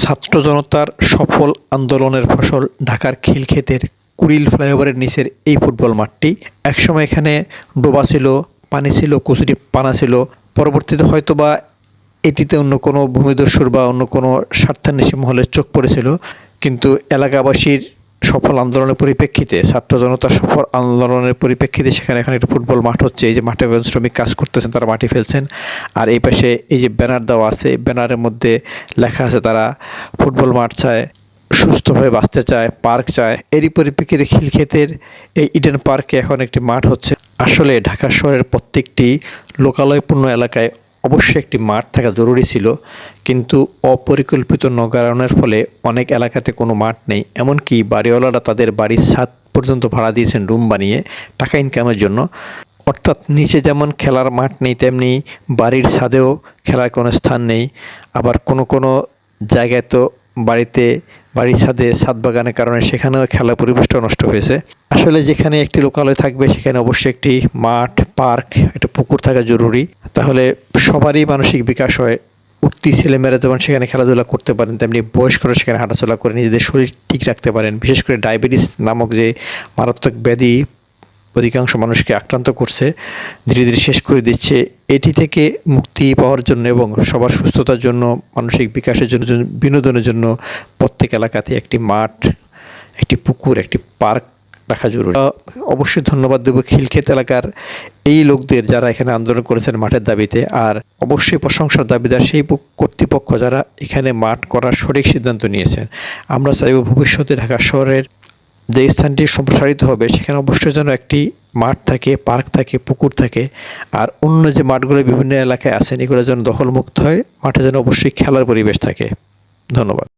ছাত্র জনতার সফল আন্দোলনের ফসল ঢাকার খিলক্ষেতের কুড়িল ফ্লাইওভারের নিচের এই ফুটবল মাঠটি। একসময় এখানে ডোবা ছিল, পানি ছিল, কুচুরি পানা ছিল। পরবর্তীতে হয়তো বা এটিতে অন্য কোনো ভূমিদস্যুর বা অন্য কোনো স্বার্থান্বেষী মহলের চোখ পড়েছিল। কিন্তু এলাকাবাসীর সফল আন্দোলনের পরিপ্রেক্ষিতে, ছাত্র জনতার সফল আন্দোলনের পরিপ্রেক্ষিতে সেখানে এখানে একটা ফুটবল মাঠ হচ্ছে। এই যে মাঠে শ্রমিক কাজ করতেছেন তারা মাটি ফেলছেন। আর এই পাশে এই যে ব্যানার দেওয়া আছে, ব্যানারের মধ্যে লেখা আছে তারা ফুটবল মাঠ চায়, সুস্থভাবে বাঁচতে চায়, পার্ক চায়। এরই পরিপ্রেক্ষিতে খিলক্ষেতের এই ইডেন পার্কে এখন একটি মাঠ হচ্ছে। আসলে ঢাকা শহরের প্রত্যেকটি লোকালয়পূর্ণ এলাকায় অবশ্যই একটি মাঠ থাকা জরুরি ছিল, কিন্তু অপরিকল্পিত নগরায়নের ফলে অনেক এলাকাতে কোনো মাঠ নেই। এমনকি বাড়িওয়ালারা তাদের বাড়ির ছাদ পর্যন্ত ভাড়া দিয়েছেন রুম বানিয়ে টাকা ইনকামের জন্য। অর্থাৎ নিচে যেমন খেলার মাঠ নেই, তেমনি বাড়ির ছাদেও খেলার কোনো স্থান নেই। আবার কোনো কোনো জায়গায় তো বাড়িতে, বাড়ির ছাদে, ছাদ বাগানের কারণে সেখানেও খেলার পরিবেশটা নষ্ট হয়েছে। আসলে যেখানে একটি লোকালয় থাকবে, সেখানে অবশ্যই একটি মাঠ, পার্ক, একটা পুকুর থাকা জরুরি। তাহলে সবারই মানসিক বিকাশ হয়। উঠতি ছেলেমেয়েরা যেমন সেখানে খেলাধুলা করতে পারেন, তেমনি বয়স্করা সেখানে হাঁটাচলা করে নিজেদের শরীর ঠিক রাখতে পারেন। বিশেষ করে ডায়াবেটিস নামক যে মারাত্মক ব্যাধি অধিকাংশ মানুষকে আক্রান্ত করছে, ধীরে ধীরে শেষ করে দিচ্ছে, এটি থেকে মুক্তি পাওয়ার জন্য এবং সবার সুস্থতার জন্য, মানসিক বিকাশের জন্য, বিনোদনের জন্য প্রত্যেক এলাকাতে একটি মাঠ, একটি পুকুর, একটি পার্ক রাখা জরুরি। অবশ্যই ধন্যবাদ দেবো খিলক্ষেত এলাকার এই লোকদের যারা এখানে আন্দোলন করেছেন মাঠের দাবিতে। আর অবশ্যই প্রশংসার দাবিদার সেই কর্তৃপক্ষ যারা এখানে মাঠ করার সঠিক সিদ্ধান্ত নিয়েছেন। আমরা চাইব ভবিষ্যতে ঢাকা শহরের যে স্থানটি সম্প্রসারিত হবে, সেখানে অবশ্যই যেন একটি মাঠ থাকে, পার্ক থাকে, পুকুর থাকে। আর অন্য যে মাঠগুলো বিভিন্ন এলাকায় আছেন, এগুলো যেন দখলমুক্ত হয়, মাঠে যেন অবশ্যই খেলার পরিবেশ থাকে। ধন্যবাদ।